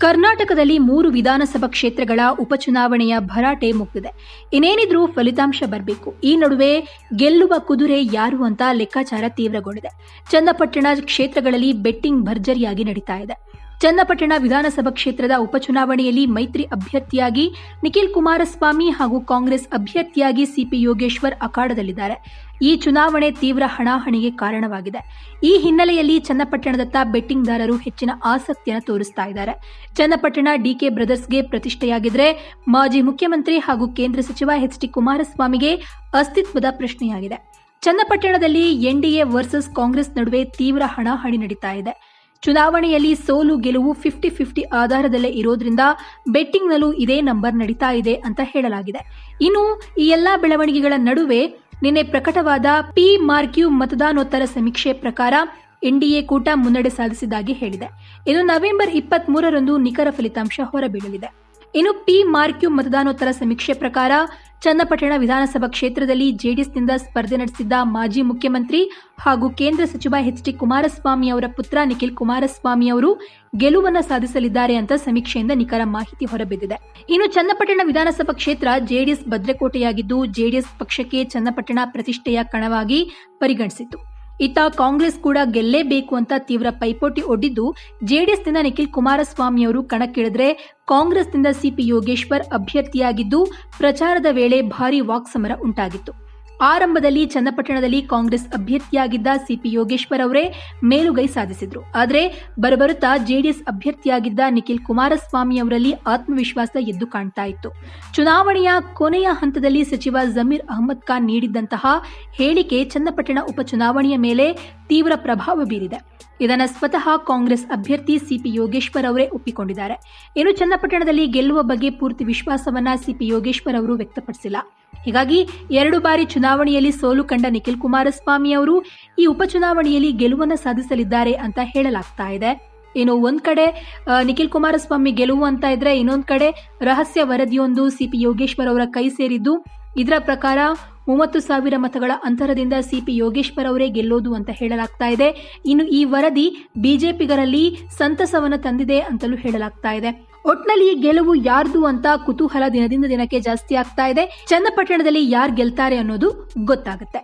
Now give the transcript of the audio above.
ಕರ್ನಾಟಕದಲ್ಲಿ ಮೂರು ವಿಧಾನಸಭಾ ಕ್ಷೇತ್ರಗಳ ಉಪಚುನಾವಣೆಯ ಭರಾಟೆ ಮುಗ್ದಿದೆ. ಇನ್ನೇನಿದ್ರೂ ಫಲಿತಾಂಶ ಬರಬೇಕು. ಈ ನಡುವೆ ಗೆಲ್ಲುವ ಕುದುರೆ ಯಾರು ಅಂತ ಲೆಕ್ಕಾಚಾರ ತೀವ್ರಗೊಂಡಿದೆ. ಚನ್ನಪಟ್ಟಣ ಕ್ಷೇತ್ರಗಳಲ್ಲಿ ಬೆಟ್ಟಿಂಗ್ ಭರ್ಜರಿಯಾಗಿ ನಡೀತಾ ಇದೆ. ಚನ್ನಪಟ್ಟಣ ವಿಧಾನಸಭಾ ಕ್ಷೇತ್ರದ ಉಪಚುನಾವಣೆಯಲ್ಲಿ ಮೈತ್ರಿ ಅಭ್ಯರ್ಥಿಯಾಗಿ ನಿಖಿಲ್ ಕುಮಾರಸ್ವಾಮಿ ಹಾಗೂ ಕಾಂಗ್ರೆಸ್ ಅಭ್ಯರ್ಥಿಯಾಗಿ ಸಿಪಿ ಯೋಗೇಶ್ವರ್ ಅಖಾಡದಲ್ಲಿದ್ದಾರೆ. ಈ ಚುನಾವಣೆ ತೀವ್ರ ಹಣಾಹಣಿಗೆ ಕಾರಣವಾಗಿದೆ. ಈ ಹಿನ್ನೆಲೆಯಲ್ಲಿ ಚನ್ನಪಟ್ಟಣದತ್ತ ಬೆಟ್ಟಿಂಗ್ದಾರರು ಹೆಚ್ಚಿನ ಆಸಕ್ತಿಯನ್ನು ತೋರಿಸ್ತಾ ಇದ್ದಾರೆ. ಚನ್ನಪಟ್ಟಣ ಡಿಕೆ ಬ್ರದರ್ಸ್ಗೆ ಪ್ರತಿಷ್ಠೆಯಾಗಿದ್ರೆ ಮಾಜಿ ಮುಖ್ಯಮಂತ್ರಿ ಹಾಗೂ ಕೇಂದ್ರ ಸಚಿವ ಎಚ್ ಡಿ ಕುಮಾರಸ್ವಾಮಿಗೆ ಅಸ್ತಿತ್ವದ ಪ್ರಶ್ನೆಯಾಗಿದೆ. ಚನ್ನಪಟ್ಟಣದಲ್ಲಿ ಎನ್ಡಿಎ ವರ್ಸಸ್ ಕಾಂಗ್ರೆಸ್ ನಡುವೆ ತೀವ್ರ ಹಣಾಹಣಿ ನಡೀತಾ ಇದೆ. ಚುನಾವಣೆಯಲ್ಲಿ ಸೋಲು ಗೆಲುವು ಫಿಫ್ಟಿ ಫಿಫ್ಟಿ ಆಧಾರದಲ್ಲೇ ಇರೋದ್ರಿಂದ ಬೆಟ್ಟಿಂಗ್ನಲ್ಲೂ ಇದೇ ನಂಬರ್ ನಡೀತಾ ಇದೆ ಅಂತ ಹೇಳಲಾಗಿದೆ. ಇನ್ನು ಈ ಎಲ್ಲಾ ಬೆಳವಣಿಗೆಗಳ ನಡುವೆ ನಿನ್ನೆ ಪ್ರಕಟವಾದ ಪಿ ಮಾರ್ಕ್ಯೂ ಮತದಾನೋತ್ತರ ಸಮೀಕ್ಷೆ ಪ್ರಕಾರ ಎನ್ಡಿಎ ಕೂಟ ಮುನ್ನಡೆ ಸಾಧಿಸಿದ್ದಾಗಿ ಹೇಳಿದೆ. ಇದು ನವೆಂಬರ್ ಇಪ್ಪತ್ತ್ ಮೂರರಂದು ನಿಖರ ಫಲಿತಾಂಶ ಹೊರಬೀಳಲಿದೆ. ಇನ್ನು ಪಿ ಮಾರ್ಕ್ಯೂ ಮತದಾನೋತ್ತರ ಸಮೀಕ್ಷೆ ಪ್ರಕಾರ ಚನ್ನಪಟ್ಟಣ ವಿಧಾನಸಭಾ ಕ್ಷೇತ್ರದಲ್ಲಿ ಜೆಡಿಎಸ್ನಿಂದ ಸ್ಪರ್ಧೆ ನಡೆಸಿದ್ದ ಮಾಜಿ ಮುಖ್ಯಮಂತ್ರಿ ಹಾಗೂ ಕೇಂದ್ರ ಸಚಿವ ಎಚ್ ಡಿ ಕುಮಾರಸ್ವಾಮಿ ಅವರ ಪುತ್ರ ನಿಖಿಲ್ ಕುಮಾರಸ್ವಾಮಿ ಅವರು ಗೆಲುವನ್ನು ಸಾಧಿಸಲಿದ್ದಾರೆ ಅಂತ ಸಮೀಕ್ಷೆಯಿಂದ ನಿಖರ ಮಾಹಿತಿ ಹೊರಬಿದ್ದಿದೆ. ಇನ್ನು ಚನ್ನಪಟ್ಟಣ ವಿಧಾನಸಭಾ ಕ್ಷೇತ್ರ ಜೆಡಿಎಸ್ ಭದ್ರಕೋಟೆಯಾಗಿದ್ದು ಜೆಡಿಎಸ್ ಪಕ್ಷಕ್ಕೆ ಚನ್ನಪಟ್ಟಣ ಪ್ರತಿಷ್ಠೆಯ ಕಣವಾಗಿ ಪರಿಗಣಿಸಿತ್ತು. ಇತ್ತ ಕಾಂಗ್ರೆಸ್ ಕೂಡ ಗೆಲ್ಲೇಬೇಕು ಅಂತ ತೀವ್ರ ಪೈಪೋಟಿ ಒಡ್ಡಿದ್ದು ಜೆಡಿಎಸ್ನಿಂದ ನಿಖಿಲ್ ಕುಮಾರಸ್ವಾಮಿ ಅವರು ಕಣಕ್ಕಿಳಿದ್ರೆ ಕಾಂಗ್ರೆಸ್ನಿಂದ ಸಿಪಿ ಯೋಗೇಶ್ವರ್ ಅಭ್ಯರ್ಥಿಯಾಗಿದ್ದು ಪ್ರಚಾರದ ವೇಳೆ ಭಾರೀ ವಾಕ್ಸಮರ ಉಂಟಾಗಿತ್ತು. ಆರಂಭದಲ್ಲಿ ಚನ್ನಪಟ್ಟಣದಲ್ಲಿ ಕಾಂಗ್ರೆಸ್ ಅಭ್ಯರ್ಥಿಯಾಗಿದ್ದ ಸಿಪಿ ಯೋಗೇಶ್ವರ್ ಅವರೇ ಮೇಲುಗೈ ಸಾಧಿಸಿದ್ರು. ಆದರೆ ಬರಬರುತ್ತಾ ಜೆಡಿಎಸ್ ಅಭ್ಯರ್ಥಿಯಾಗಿದ್ದ ನಿಖಿಲ್ ಕುಮಾರಸ್ವಾಮಿ ಅವರಲ್ಲಿ ಆತ್ಮವಿಶ್ವಾಸ ಎದ್ದು ಕಾಣ್ತಾ ಇತ್ತು. ಚುನಾವಣೆಯ ಕೊನೆಯ ಹಂತದಲ್ಲಿ ಸಚಿವ ಜಮೀರ್ ಅಹಮದ್ ಖಾನ್ ನೀಡಿದ್ದಂತಹ ಹೇಳಿಕೆ ಚನ್ನಪಟ್ಟಣ ಉಪಚುನಾವಣೆಯ ಮೇಲೆ ತೀವ್ರ ಪ್ರಭಾವ ಬೀರಿದೆ. ಇದನ್ನು ಸ್ವತಃ ಕಾಂಗ್ರೆಸ್ ಅಭ್ಯರ್ಥಿ ಸಿಪಿ ಯೋಗೇಶ್ವರ್ ಅವರೇ ಒಪ್ಪಿಕೊಂಡಿದ್ದಾರೆ. ಇನ್ನು ಚನ್ನಪಟ್ಟಣದಲ್ಲಿ ಗೆಲ್ಲುವ ಬಗ್ಗೆ ಪೂರ್ತಿ ವಿಶ್ವಾಸವನ್ನ ಸಿಪಿ ಯೋಗೇಶ್ವರ್ ಅವರು ವ್ಯಕ್ತಪಡಿಸಿಲ್ಲ. ಹೀಗಾಗಿ ಎರಡು ಬಾರಿ ಚುನಾವಣೆಯಲ್ಲಿ ಸೋಲು ಕಂಡ ನಿಖಿಲ್ ಕುಮಾರಸ್ವಾಮಿ ಅವರು ಈ ಉಪಚುನಾವಣೆಯಲ್ಲಿ ಗೆಲುವನ್ನು ಸಾಧಿಸಲಿದ್ದಾರೆ ಅಂತ ಹೇಳಲಾಗ್ತಾ ಇದೆ. ಇನ್ನು ಒಂದ್ ಕಡೆ ನಿಖಿಲ್ ಕುಮಾರಸ್ವಾಮಿ ಗೆಲುವು ಅಂತ ಇದ್ರೆ ಇನ್ನೊಂದ್ ಕಡೆ ರಹಸ್ಯ ವರದಿಯೊಂದು ಸಿಪಿ ಯೋಗೇಶ್ವರ್ ಅವರ ಕೈ ಸೇರಿದ್ದು, ಇದರ ಪ್ರಕಾರ ಮೂವತ್ತು ಸಾವಿರ ಮತಗಳ ಅಂತರದಿಂದ ಸಿಪಿ ಯೋಗೇಶ್ವರ್ ಅವರೇ ಗೆಲ್ಲೋದು ಅಂತ ಹೇಳಲಾಗ್ತಾ ಇದೆ. ಇನ್ನು ಈ ವರದಿ ಬಿಜೆಪಿಗರಲ್ಲಿ ಸಂತಸವನ್ನ ತಂದಿದೆ ಅಂತಲೂ ಹೇಳಲಾಗ್ತಾ ಇದೆ. ಒಟ್ನಲ್ಲಿ ಗೆಲುವು ಯಾರ್ದು ಅಂತ ಕುತೂಹಲ ದಿನದಿಂದ ದಿನಕ್ಕೆ ಜಾಸ್ತಿ ಆಗ್ತಾ ಇದೆ. ಚನ್ನಪಟ್ಟಣದಲ್ಲಿ ಯಾರು ಗೆಲ್ತಾರೆ ಅನ್ನೋದು ಗೊತ್ತಾಗುತ್ತೆ.